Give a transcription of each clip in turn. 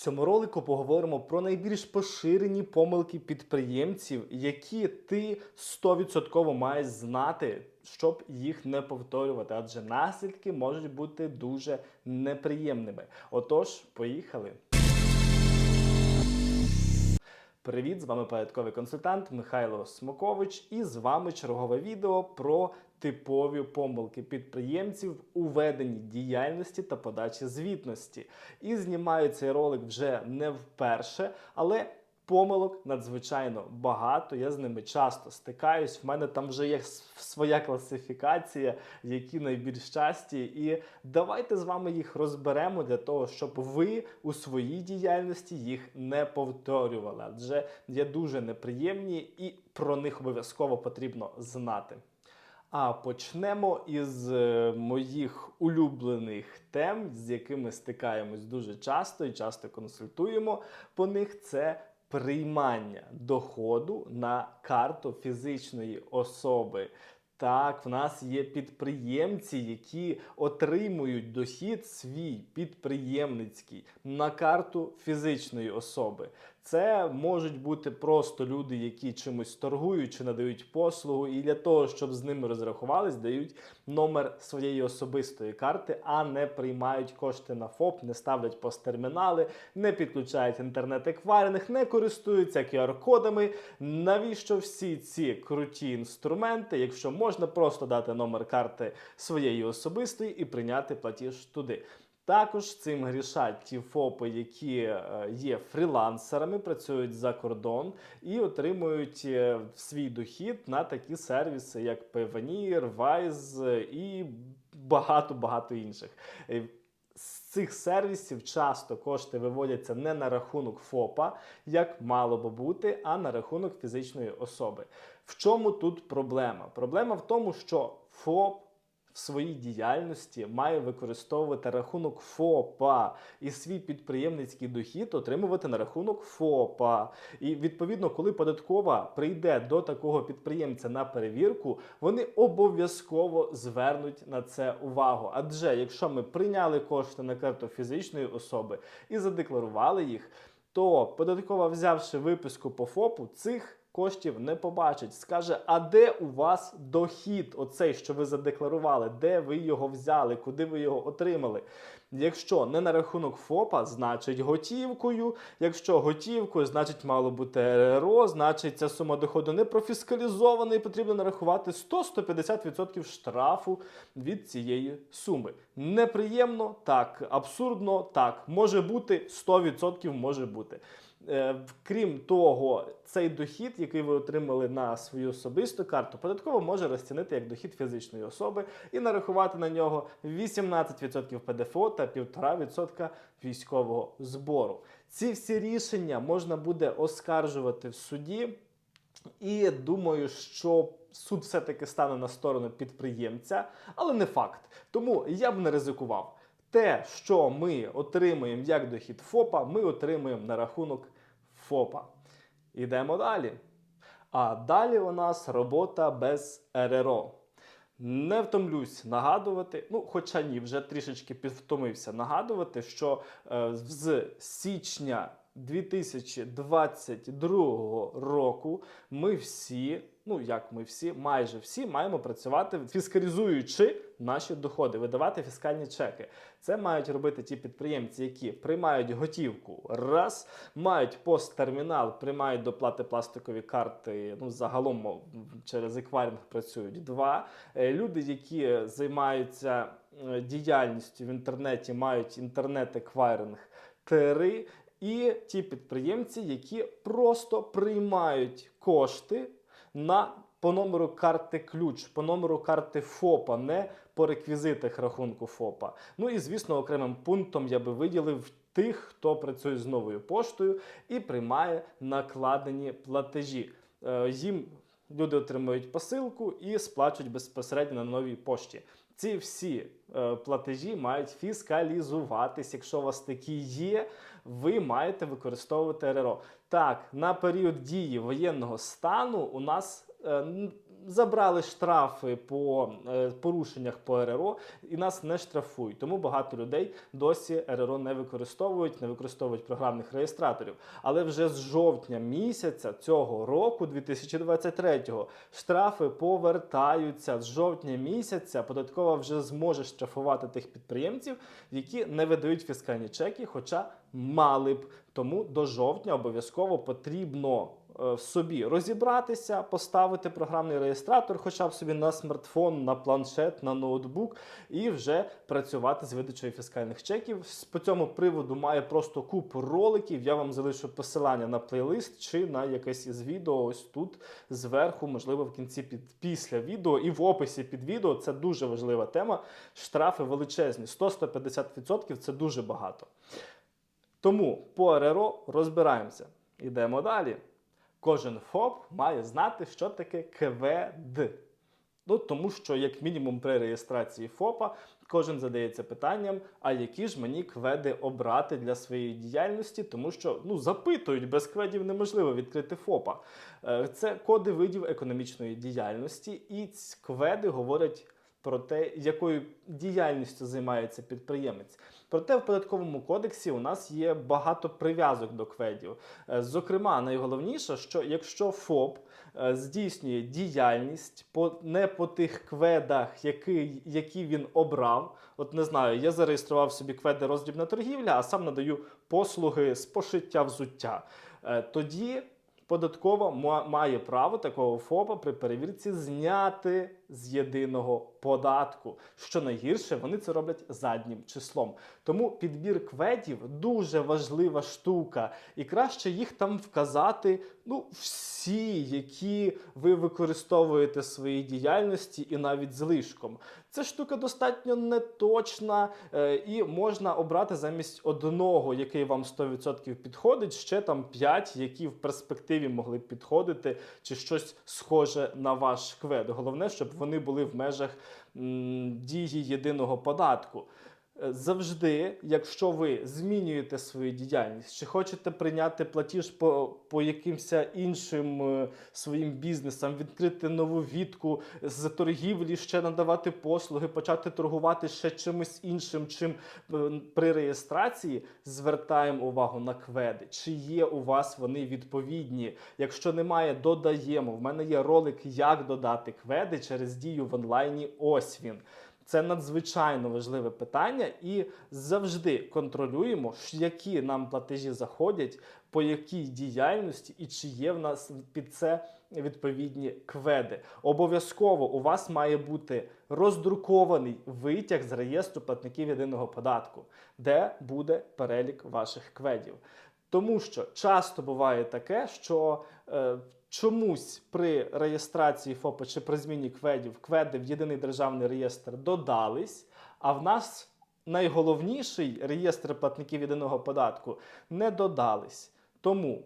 цьому ролику поговоримо про найбільш поширені помилки підприємців, які ти 100% маєш знати, щоб їх не повторювати, адже наслідки можуть бути дуже неприємними. Отож, поїхали. Привіт, з вами порядковий консультант Михайло Смокович, і з вами чергове відео про типові помилки підприємців у веденні діяльності та подачі звітності. І знімаю цей ролик вже не вперше, але помилок надзвичайно багато. Я з ними часто стикаюсь. В мене там вже є своя класифікація, які найбільш часті. І давайте з вами їх розберемо для того, щоб ви у своїй діяльності їх не повторювали. Адже є дуже неприємні і про них обов'язково потрібно знати. А почнемо із е, моїх улюблених тем, з якими стикаємось дуже часто і часто консультуємо по них. Це приймання доходу на карту фізичної особи. Так, в нас є підприємці, які отримують дохід свій підприємницький на карту фізичної особи. Це можуть бути просто люди, які чимось торгують чи надають послугу, і для того, щоб з ними розрахувались, дають номер своєї особистої карти, а не приймають кошти на ФОП, не ставлять посттермінали, не підключають інтернет-еквайринг, не користуються QR-кодами. Навіщо всі ці круті інструменти, якщо можна просто дати номер карти своєї особистої і прийняти платіж туди? Також цим грішать ті ФОПи, які е, є фрілансерами, працюють за кордон і отримують е, свій дохід на такі сервіси, як Payoneer, Wise і багато-багато інших. Е, З цих сервісів часто кошти виводяться не на рахунок ФОПа, як мало би бути, а на рахунок фізичної особи. В чому тут проблема? Проблема в тому, що ФОП в своїй діяльності має використовувати рахунок ФОПа і свій підприємницький дохід отримувати на рахунок ФОПа. І відповідно, коли податкова прийде до такого підприємця на перевірку, вони обов'язково звернуть на це увагу. Адже якщо ми прийняли кошти на карту фізичної особи і задекларували їх, то податкова, взявши виписку по ФОПу, цих коштів не побачить. Скаже, а де у вас дохід, оцей, що ви задекларували, де ви його взяли, куди ви його отримали? Якщо не на рахунок ФОПа, значить готівкою. Якщо готівкою, значить мало бути РРО, значить ця сума доходу не профіскалізована і потрібно нарахувати 100-150% штрафу від цієї суми. Неприємно, так, абсурдно, так, може бути 100% може бути. Е, Крім того, цей дохід, який ви отримали на свою особисту карту, податково може розцінити як дохід фізичної особи і нарахувати на нього 18% ПДФО та 1,5% військового збору. Ці всі рішення можна буде оскаржувати в суді. І думаю, що суд все-таки стане на сторону підприємця, але не факт. Тому я б не ризикував. Те, що ми отримуємо як дохід ФОПа, ми отримуємо на рахунок ФОПа. Ідемо далі. А далі у нас робота без РРО. Не втомлюсь нагадувати, ну, хоча ні, вже трішечки підвтомився нагадувати, що е, з січня 2022 року ми всі, ну як ми всі, майже всі маємо працювати фіскалізуючи наші доходи, видавати фіскальні чеки. Це мають робити ті підприємці, які приймають готівку раз, мають посттермінал, приймають до плати пластикові карти. Ну загалом через еквайринг працюють два. Е, Люди, які займаються е, діяльністю в інтернеті, мають інтернет-еквайринг три. І ті підприємці, які просто приймають кошти на по номеру карти ключ, по номеру карти ФОПа, не по реквізитах рахунку ФОПа. Ну і звісно, окремим пунктом я би виділив тих, хто працює з новою поштою і приймає накладені платежі. Е, Їм люди отримують посилку і сплачують безпосередньо на новій пошті. Ці всі е, платежі мають фіскалізуватись. Якщо у вас такі є, ви маєте використовувати РРО. Так, на період дії воєнного стану у нас е, забрали штрафи по е, порушеннях по РРО і нас не штрафують. Тому багато людей досі РРО не використовують, не використовують програмних реєстраторів. Але вже з жовтня місяця цього року, 2023-го, штрафи повертаються. З жовтня місяця податкова вже зможе штрафувати тих підприємців, які не видають фіскальні чеки, хоча мали б. Тому до жовтня обов'язково потрібно е, собі розібратися, поставити програмний реєстратор, хоча б собі на смартфон, на планшет, на ноутбук, і вже працювати з видачею фіскальних чеків. По цьому приводу має просто купу роликів. Я вам залишу посилання на плейлист чи на якесь із відео. Ось тут зверху, можливо, в кінці під після відео і в описі під відео. Це дуже важлива тема. Штрафи величезні. 100-150% це дуже багато. Тому по РРО розбираємося. Ідемо далі. Кожен ФОП має знати, що таке КВД. Ну, тому що, як мінімум, при реєстрації ФОПа кожен задається питанням, а які ж мені кведи обрати для своєї діяльності, тому що ну, запитують, без кведів неможливо відкрити ФОПа. Е, Це коди видів економічної діяльності, і ці кведи говорять про те, якою діяльністю займається підприємець. Проте в податковому кодексі у нас є багато прив'язок до кведів. Е, Зокрема, найголовніше, що якщо ФОП е, здійснює діяльність по не по тих кведах, які, які він обрав. От не знаю, я зареєстрував собі кведи роздрібна торгівля, а сам надаю послуги з пошиття взуття. Е, Тоді податкова має право такого ФОПа при перевірці зняти з єдиного податку. Що найгірше, вони це роблять заднім числом. Тому підбір кведів дуже важлива штука, і краще їх там вказати. Ну, всі, які ви використовуєте в своїй діяльності, і навіть злишком. Ця штука достатньо неточна, е, і можна обрати замість одного, який вам 100% підходить, ще там 5, які в перспективі могли б підходити, чи щось схоже на ваш квед. Головне, щоб вони були в межах дії єдиного податку. Завжди, якщо ви змінюєте свою діяльність, чи хочете прийняти платіж по, по якимось іншим е, своїм бізнесам, відкрити нову відку з торгівлі, ще надавати послуги, почати торгувати ще чимось іншим, чим е, при реєстрації, звертаємо увагу на кведи. Чи є у вас вони відповідні? Якщо немає, додаємо. В мене є ролик, як додати кведи через дію в онлайні. Ось він. Це надзвичайно важливе питання, і завжди контролюємо, які нам платежі заходять, по якій діяльності і чи є в нас під це відповідні кведи. Обов'язково у вас має бути роздрукований витяг з реєстру платників єдиного податку, де буде перелік ваших кведів. Тому що часто буває таке, що е, чомусь при реєстрації ФОПа чи при зміні кведів кведи в єдиний державний реєстр додались, а в нас найголовніший реєстр платників єдиного податку не додались. Тому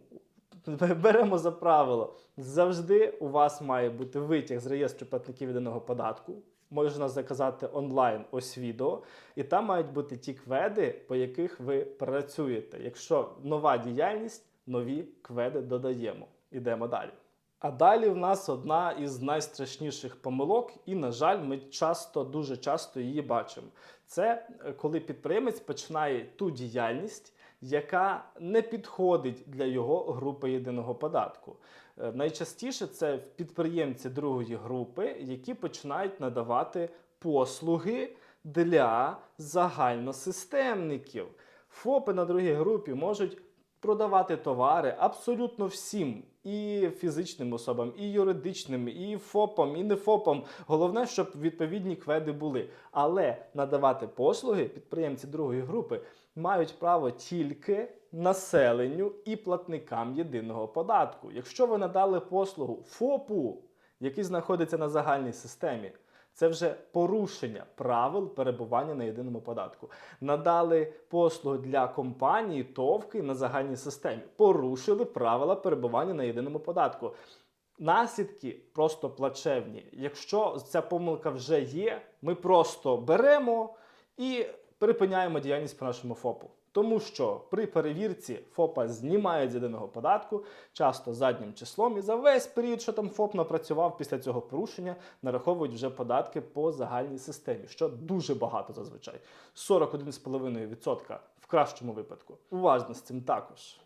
беремо за правило, завжди у вас має бути витяг з реєстру платників єдиного податку. Можна заказати онлайн ось відео, і там мають бути ті кведи, по яких ви працюєте. Якщо нова діяльність, нові кведи додаємо. Ідемо далі. А далі в нас одна із найстрашніших помилок, і, на жаль, ми часто, дуже часто її бачимо. Це е, коли підприємець починає ту діяльність, яка не підходить для його групи єдиного податку. Е, Найчастіше це підприємці другої групи, які починають надавати послуги для загальносистемників. ФОПи на другій групі можуть продавати товари абсолютно всім. І фізичним особам, і юридичним, і ФОПам, і не ФОПам. Головне, щоб відповідні кведи були. Але надавати послуги підприємці другої групи мають право тільки населенню і платникам єдиного податку. Якщо ви надали послугу ФОПу, який знаходиться на загальній системі, це вже порушення правил перебування на єдиному податку. Надали послугу для компанії ТОВКи на загальній системі. Порушили правила перебування на єдиному податку. Наслідки просто плачевні. Якщо ця помилка вже є, ми просто беремо і припиняємо діяльність по нашому ФОПу. Тому що при перевірці ФОПа знімають з єдиного податку, часто заднім числом, і за весь період, що там ФОП напрацював після цього порушення, нараховують вже податки по загальній системі, що дуже багато зазвичай. 41,5% в кращому випадку. Уважно з цим також.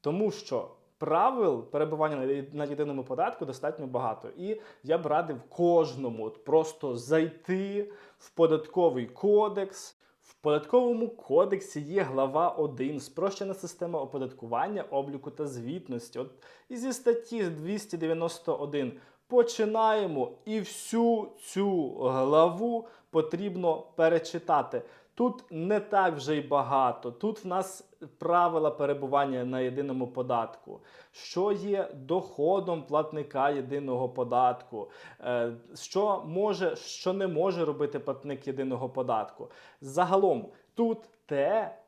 Тому що правил перебування на єдиному податку достатньо багато. І я б радив кожному от просто зайти в податковий кодекс. Податковому кодексі є глава 1 спрощена система оподаткування, обліку та звітності. От і зі статті 291 починаємо і всю цю главу потрібно перечитати. Тут не так вже й багато. Тут в нас правила перебування на єдиному податку, що є доходом платника єдиного податку, е, що може, що не може робити платник єдиного податку. Загалом тут те.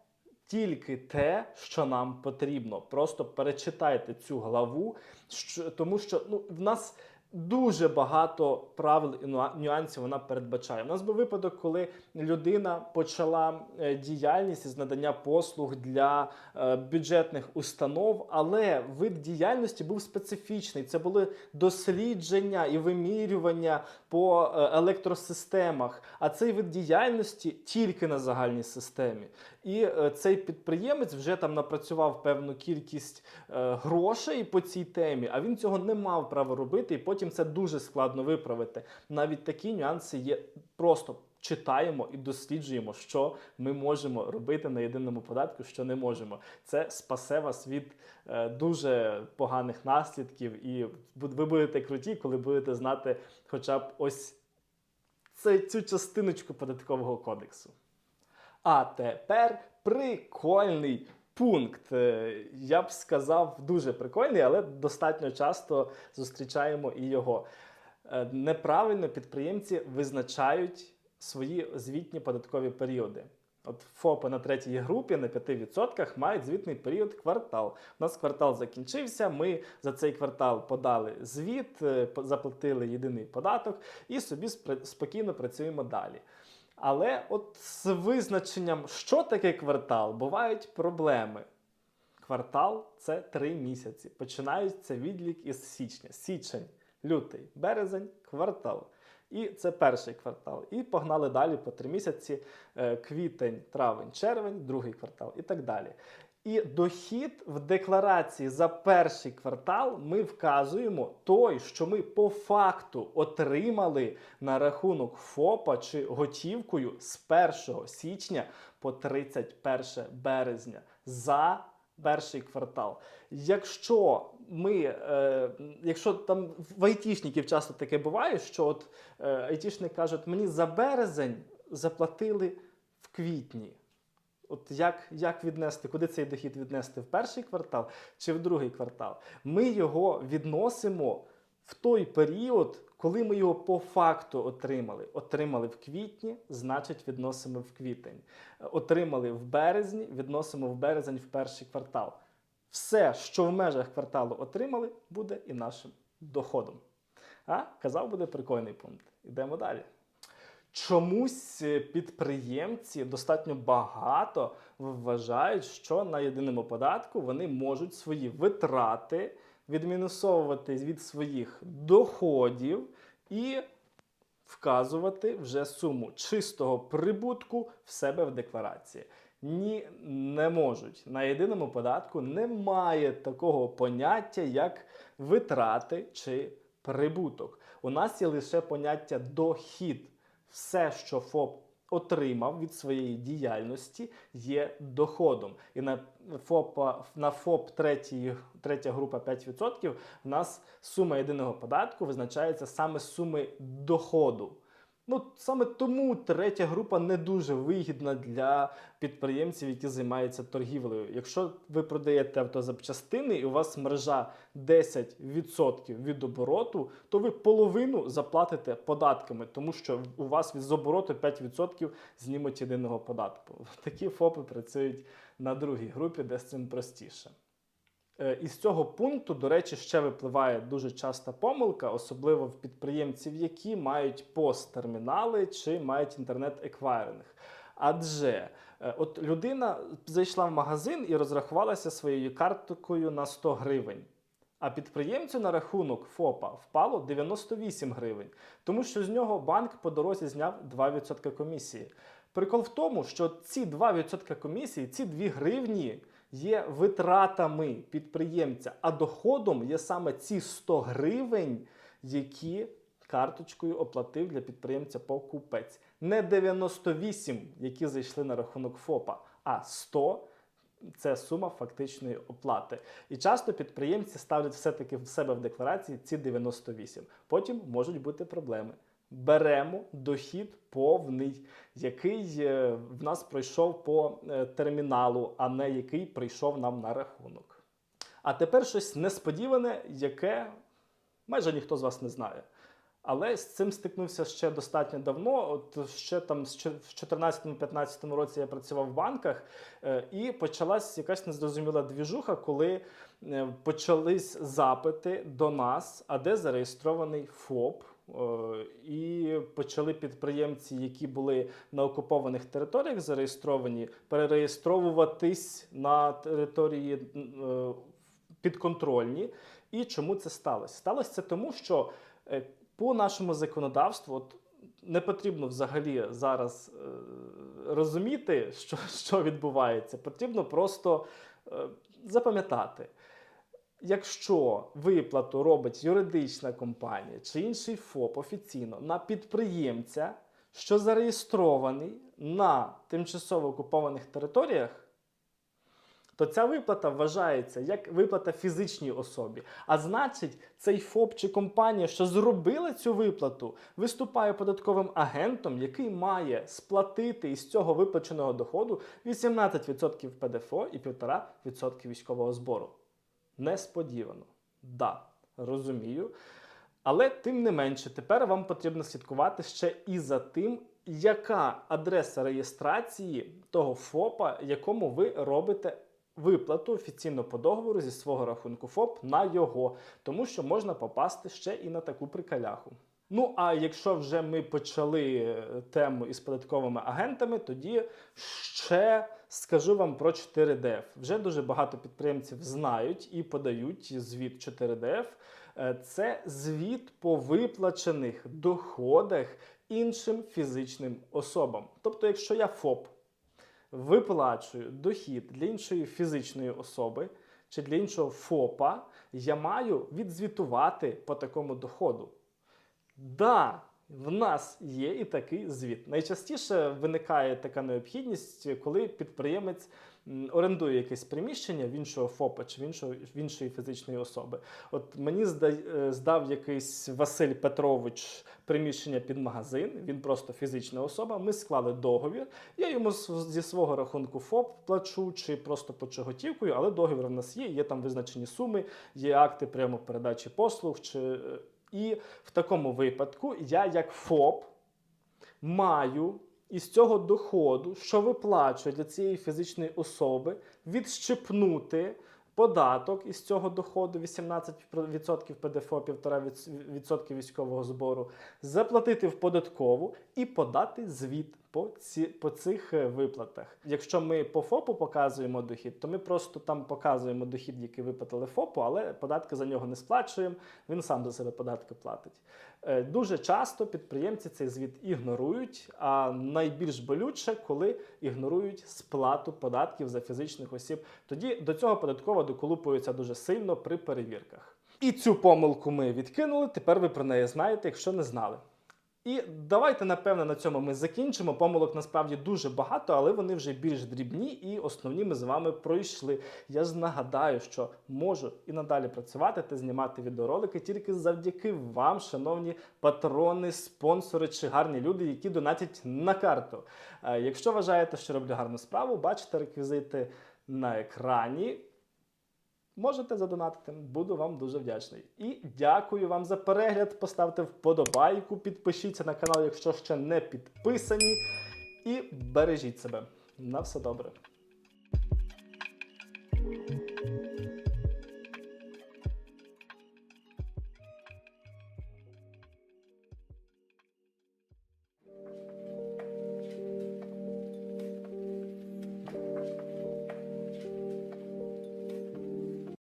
Тільки те, що нам потрібно. Просто перечитайте цю главу, що, тому що ну, в нас дуже багато правил і нюансів вона передбачає. У нас був випадок, коли людина почала е, діяльність із надання послуг для е, бюджетних установ, але вид діяльності був специфічний. Це були дослідження і вимірювання по е, електросистемах. А цей вид діяльності тільки на загальній системі. І цей підприємець вже там напрацював певну кількість грошей по цій темі, а він цього не мав права робити, і потім це дуже складно виправити. Навіть такі нюанси є просто. Читаємо і досліджуємо, що ми можемо робити на єдиному податку, що не можемо. Це спасе вас від е, дуже поганих наслідків, і ви будете круті, коли будете знати хоча б ось це, цю частиночку податкового кодексу. А тепер прикольний пункт. Е, Я б сказав, дуже прикольний, але достатньо часто зустрічаємо і його. Е, Неправильно підприємці визначають свої звітні податкові періоди. От ФОПи на третій групі на 5% мають звітний період квартал. У нас квартал закінчився. Ми за цей квартал подали звіт, е, заплатили єдиний податок і собі спокійно працюємо далі. Але от з визначенням, що таке квартал, бувають проблеми. Квартал це три місяці. Починається відлік із січня. Січень, лютий, березень, квартал. І це перший квартал. І погнали далі по три місяці: е, квітень, травень, червень, другий квартал і так далі. І дохід в декларації за перший квартал ми вказуємо той, що ми по факту отримали на рахунок ФОПа чи готівкою з 1 січня по 31 березня за перший квартал. Якщо ми, е, якщо там в айтішників часто таке буває, що от е, айтішник каже, «От мені за березень заплатили в квітні. От як, як віднести, куди цей дохід віднести в перший квартал чи в другий квартал? Ми його відносимо в той період, коли ми його по факту отримали. Отримали в квітні, значить відносимо в квітень. Отримали в березні, відносимо в березень в перший квартал. Все, що в межах кварталу отримали, буде і нашим доходом. А казав, буде прикольний пункт. Ідемо далі. Чомусь е, підприємці достатньо багато вважають, що на єдиному податку вони можуть свої витрати відмінусовувати від своїх доходів і вказувати вже суму чистого прибутку в себе в декларації. Ні, не можуть. На єдиному податку немає такого поняття, як витрати чи прибуток. У нас є лише поняття дохід. Все, що ФОП отримав від своєї діяльності, є доходом. І на ФОП, на ФОП третій, третя група 5% в нас сума єдиного податку визначається саме суми доходу. Ну, саме тому третя група не дуже вигідна для підприємців, які займаються торгівлею. Якщо ви продаєте автозапчастини і у вас мережа 10% від обороту, то ви половину заплатите податками, тому що у вас від обороту 5% знімуть єдиного податку. Такі ФОПи працюють на другій групі, де з цим простіше. Е, Із цього пункту, до речі, ще випливає дуже часта помилка, особливо в підприємців, які мають пост-термінали чи мають інтернет-еквайринг. Адже е, от людина зайшла в магазин і розрахувалася своєю карткою на 100 гривень. А підприємцю на рахунок ФОПа впало 98 гривень, тому що з нього банк по дорозі зняв 2% комісії. Прикол в тому, що ці 2% комісії, ці 2 гривні є витратами підприємця, а доходом є саме ці 100 гривень, які карточкою оплатив для підприємця покупець. Не 98, які зайшли на рахунок ФОПа, а 100 це сума фактичної оплати. І часто підприємці ставлять все-таки в себе в декларації ці 98. Потім можуть бути проблеми. Беремо дохід повний, який е, в нас пройшов по е, терміналу, а не який прийшов нам на рахунок. А тепер щось несподіване, яке майже ніхто з вас не знає. Але з цим стикнувся ще достатньо давно. От ще там в 2014-2015 році я працював в банках, е, і почалась якась незрозуміла двіжуха, коли почались запити до нас, а де зареєстрований ФОП. Е, І почали підприємці, які були на окупованих територіях зареєстровані, перереєстровуватись на території е, підконтрольні. І чому це сталося? Сталося це тому, що е, по нашому законодавству от, не потрібно взагалі зараз розуміти, що, що відбувається. Потрібно просто запам'ятати. Якщо виплату робить юридична компанія чи інший ФОП офіційно на підприємця, що зареєстрований на тимчасово окупованих територіях, то ця виплата вважається як виплата фізичній особі. А значить, цей ФОП чи компанія, що зробила цю виплату, виступає податковим агентом, який має сплатити із цього виплаченого доходу 18% ПДФО і 1,5% військового збору. Несподівано. Да, розумію. Але тим не менше, тепер вам потрібно слідкувати ще і за тим, яка адреса реєстрації того ФОПа, якому ви робите виплату офіційно по договору зі свого рахунку ФОП на його, тому що можна попасти ще і на таку прикаляху. Ну а якщо вже ми почали е, тему із податковими агентами, тоді ще скажу вам про 4DF. Вже дуже багато підприємців знають і подають звіт 4DF. Е, Це звіт по виплачених доходах іншим фізичним особам. Тобто, якщо я ФОП виплачую дохід для іншої фізичної особи чи для іншого ФОПа, я маю відзвітувати по такому доходу. Да, в нас є і такий звіт. Найчастіше виникає така необхідність, коли підприємець орендує якесь приміщення в іншого ФОПа чи в іншого в іншої фізичної особи. От мені е, здав якийсь Василь Петрович приміщення під магазин. Він просто фізична особа. Ми склали договір. Я йому зі свого рахунку ФОП плачу чи просто плачу готівкою, але договір в нас є. Є там визначені суми, є акти прямо передачі послуг. Чи е, і в такому випадку я, як ФОП, маю із цього доходу, що виплачує для цієї фізичної особи, відщепнути податок із цього доходу 18% ПДФО, 1,5% військового збору, заплатити в податкову і подати звіт по, ці, по цих е, виплатах. Якщо ми по ФОПу показуємо дохід, то ми просто там показуємо дохід, який виплатили ФОПу, але податки за нього не сплачуємо. Він сам за себе податки платить. Е, Дуже часто підприємці цей звіт ігнорують, а найбільш болюче, коли ігнорують сплату податків за фізичних осіб. Тоді до цього податкова доколупується дуже сильно при перевірках. І цю помилку ми відкинули. Тепер ви про неї знаєте, якщо не знали. І давайте, напевно, на цьому ми закінчимо. Помилок насправді дуже багато, але вони вже більш дрібні і основні ми з вами пройшли. Я ж нагадаю, що можу і надалі працювати та знімати відеоролики тільки завдяки вам, шановні патрони, спонсори чи гарні люди, які донатять на карту. Е, Якщо вважаєте, що роблю гарну справу, бачите реквізити на екрані. Можете задонатити, буду вам дуже вдячний. І дякую вам за перегляд. Поставте вподобайку, підпишіться на канал, якщо ще не підписані. І бережіть себе. На все добре.